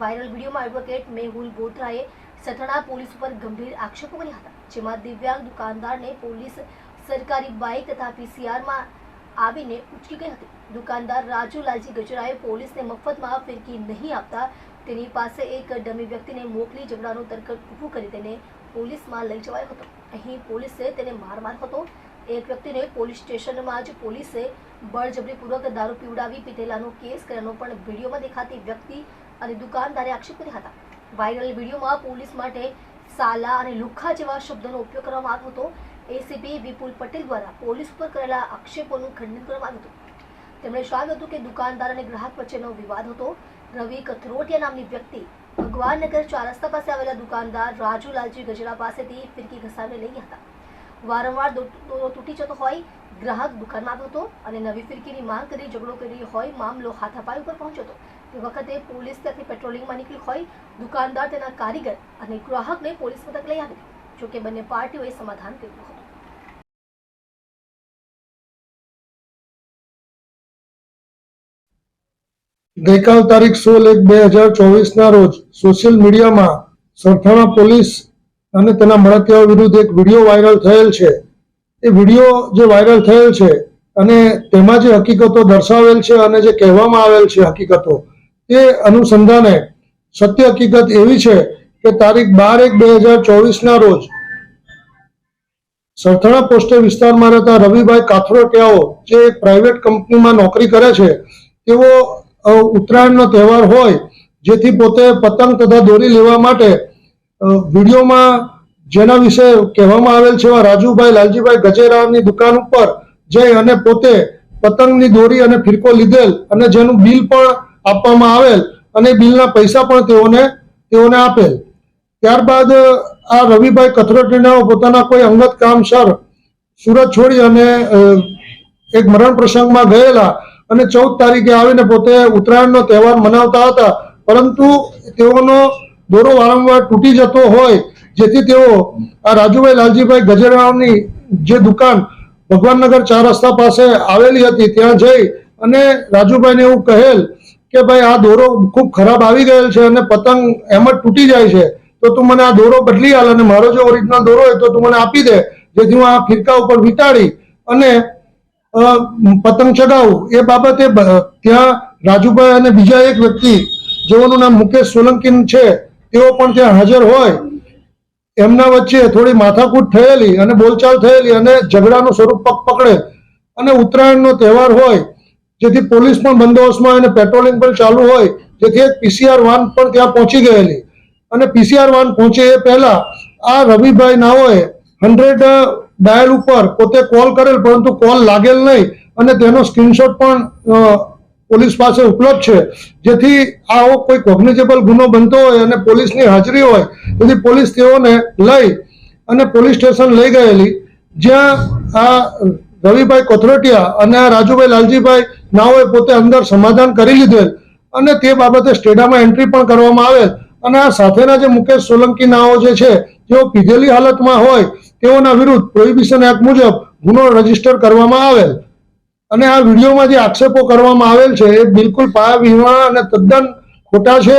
Viral વિડીયોમાં advocate Mehul બોથરાએ સથણા પોલીસ ઉપર ગંભીર આક્ષેપો કર્યા હતા, જેમાં દિવ્યાંગ દુકાનદારને પોલીસ સરકારી બાઇક તથા પીસીઆરમાં આવીને ઉચકી ગઈ હતી. દુકાનદાર રાજુલાલજી ગજરાએ પોલીસને મફતમાં ફિરકી નહીં આપતા, તેની પાસે એક ડમી વ્યક્તિને મોકલી ઝઘડાનો તર્ક ઊભું કરી તેને પોલીસમાં લઈ જવાયો હતો. અહીં પોલીસે તેને માર માર હતો. એક વ્યક્તિને પોલીસ સ્ટેશનમાં જ પોલીસે બળજબરીપૂર્વક દારૂ પીવડાવી પીધેલાનો કેસ કર્યાનો પણ વિડીયોમાં દેખાતી વ્યક્તિ અને દુકાનદારે આક્ષેપ કર્યા હતા. વાયરલ વિડીયોમાં પોલીસ માટે સાલા અને લુખ્ખા જેવા શબ્દોનો ઉપયોગ કરવામાં આવ્યો હતો. એસીપી વિપુલ પટેલ દ્વારા પોલીસ પર કરેલા આક્ષેપોનું ખંડન કરવામાં આવ્યું હતું. તેમણે જણાવ્યું હતું કે દુકાનદાર અને ગ્રાહક વચ્ચેનો વિવાદ હતો. રવિ કથરોટિયા નામની વ્યક્તિ ભગવાનનગર ચાર રસ્તા પાસે આવેલા દુકાનદાર રાજુ લાલજી ગજરા પાસેથી ફિરકી ઘસાવીને લઈ ગયા હતા. વારંવાર દોરો તૂટી જતો હોય ગ્રાહક દુકાનમાં આવ્યો હતો અને નવી ફિરકીની માંગ કરી, ઝઘડો કરી હોય, મામલો હાથાપાઈ ઉપર પહોંચ્યો હતો. તે વખતે પોલીસ ત્યાંથી પેટ્રોલિંગમાં નીકળી હોય, દુકાનદાર તેના કારીગર અને ગ્રાહકને પોલીસ મથક લઈ આવી. જોકે બંને પાર્ટીઓએ સમાધાન કર્યું હતું. ગઈકાલ તારીખ સોળ એક બે હજાર ચોવીસના રોજ સોશિયલ મીડિયામાં સરથાણા પોલીસ અને તેના મળતિયાઓ વિરુદ્ધ એક વીડિયો વાયરલ થયેલ છે. એ વીડિયો જે વાયરલ થયેલ છે અને તેમાં જે હકીકતો દર્શાવેલ છે અને જે કહેવામાં આવેલ છે હકીકતો તે અનુસંધાને સત્ય હકીકત એવી છે કે તારીખ બાર એક બે હજાર ચોવીસના રોજ સરથાણા પોસ્ટે વિસ્તારમાં રહેતા રવિભાઈ કાથરોટિયાઓ જે પ્રાઇવેટ કંપનીમાં નોકરી કરે છે, તેઓ ઉત્તરાયણનો તહેવાર હોય, જેથી પોતે પતંગ તથા દોરી લેવા માટે વિડીયોમાં જેના વિશે કહેવામાં આવેલ છે રાજુભાઈ, લાલજીભાઈ ગજેરાની દુકાન ઉપર જઈ અને પોતે પતંગની દોરી અને ફિરકો લીધેલ અને જેનું બિલ પણ આપવામાં આવેલ અને બિલના પૈસા પણ તેઓને તેઓને આપેલ. ત્યારબાદ આ રવિભાઈ કથરોટીનાઓ પોતાના કોઈ અંગત કામસર સુરત છોડી અને એક મરણ પ્રસંગમાં ગયેલા અને ચૌદ તારીખે આવીને પોતે ઉત્તરાયણનો તહેવાર મનાવતા હતા. પરંતુ તેઓનો દોરો વારંવાર તૂટી જતો હોય જેથી તેઓ આ રાજુભાઈ લાલજીભાઈ ગજેરાવની જે દુકાન ભગવાનનગર ચાર રસ્તા પાસે આવેલી હતી, ત્યાં જઈ અને રાજુભાઈને એવું કહેલ કે ભાઈ, આ દોરો ખૂબ ખરાબ આવી ગયેલ છે અને પતંગ એમ જ તૂટી જાય છે. તો તું મને આ દોરો બદલી હાલ અને મારો જે ઓરિજિનલ દોરો હોય તો તું મને આપી દે, જેથી હું આ ફિરકા ઉપર વીંટાળી અને પતંગ ચગાવું. એ બાબતે ત્યાં રાજુભાઈ અને બીજા એક વ્યક્તિ, જેઓનું નામ મુકેશ સોલંકી છે, તેઓ પણ ત્યાં હાજર હોય. એમના વચ્ચે થોડી માથાકૂટ થયેલી અને બોલચાલ થયેલી અને ઝઘડાનું સ્વરૂપ પક પકડે. અને ઉત્તરાયણનો તહેવાર હોય, જેથી પોલીસ પણ બંદોબસ્તમાં અને પેટ્રોલિંગ પણ ચાલુ હોય, જેથી એક પીસીઆર વાન પણ ત્યાં પહોંચી ગયેલી. અને પીસીઆર વાન પહોંચે એ પહેલા આ રવિભાઈ નાઓએ હંડ્રેડ ડાયલ ઉપર પોતે કોલ કરેલ, પરંતુ કોલ લાગેલ નહીં. અને તેનો સ્ક્રીનશોટ પણ પોલીસ પાસે ઉપલબ્ધ છે. જેથી આવો કોઈ કોગ્નિઝેબલ ગુનો બનતો હોય અને પોલીસની હાજરી હોય, તેથી પોલીસ તેઓને લઈ અને પોલીસ સ્ટેશન લઈ ગયેલી. જ્યાં આ રવિભાઈ કોથરોટિયા અને આ રાજુભાઈ લાલજીભાઈ નાઓએ પોતે અંદર સમાધાન કરી લીધેલ અને તે બાબતે સ્ટેડામાં એન્ટ્રી પણ કરવામાં આવેલ. અને આ સાથેના જે મુકેશ સોલંકી નાઓ જે છે, તેઓ પીધેલી હાલતમાં હોય, તેઓના વિરુદ્ધ પ્રોહિબિશન એક્ટ મુજબ ગુનો રજિસ્ટર કરવામાં આવેલ. અને આ વિડીયોમાં જે આક્ષેપો કરવામાં આવેલ છે એ બિલકુલ પાયા વિહોણા અને તદ્દન ખોટા છે.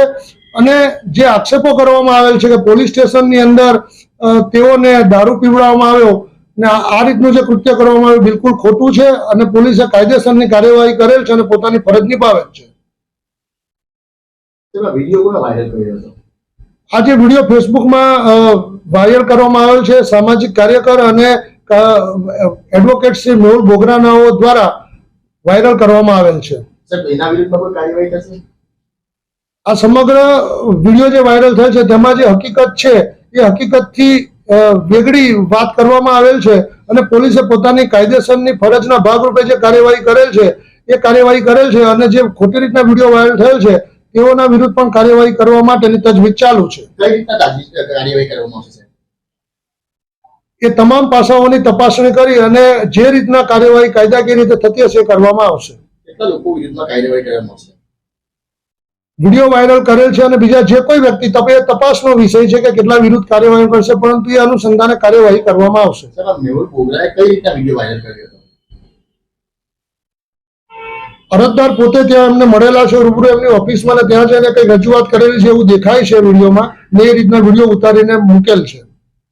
અને જે આક્ષેપો કરવામાં આવેલ છે કે પોલીસ સ્ટેશનની અંદર તેઓને દારૂ પીવડાવવામાં આવ્યો ને આ રીતનું જે કૃત્ય કરવામાં આવ્યું બિલકુલ ખોટું છે અને પોલીસે કાયદેસરની કાર્યવાહી કરેલ છે અને પોતાની ફરજ નિભાવેલ છે. આ જે વીડિયો ફેસબુકમાં વાયરલ કરવામાં આવેલ છે. સામાજિક કાર્યકર અને એડવોકેટ શ્રી મેહુલ બોગરાનાઓ દ્વારા વાયરલ કરવામાં આવેલ છે આ સમગ્ર વીડિયો જે વાયરલ થયો છે તેમાં જે હકીકત છે એ હકીકતથી વેગળી વાત કરવામાં આવેલ છે અને પોલીસે પોતાની કાયદેસરની ફરજના ભાગરૂપે જે કાર્યવાહી કરેલ છે એ કાર્યવાહી કરેલ છે અને જે ખોટી રીતના વીડિયો વાયરલ થયેલ છે તેઓના વિરુદ્ધ પણ કાર્યવાહી કરવા માટેની તજવીજ ચાલુ છે કઈ રીતના કાર્યવાહી કરવામાં આવશે? એ તમામ પાસાઓની તપાસણી કરી અને જે રીતના કાર્યવાહી કાયદાકીય રીતે થતી હશે કરવામાં આવશે. વીડિયો વાયરલ કરેલ છે અને બીજા જે કોઈ વ્યક્તિ તપે એ તપાસનો વિષય છે કે કેટલા વિરુદ્ધ કાર્યવાહી કરશે પરંતુ એ અનુસંધાને કાર્યવાહી કરવામાં આવશે. અરજદાર પોતે ત્યાં એમને મળેલા છે રૂબરૂ એમની ઓફિસમાં ત્યાં જઈને કઈ રજૂઆત કરેલી છે એવું દેખાય છે વિડીયોમાં ને એ રીતના વીડિયો ઉતારીને મૂકેલ છે.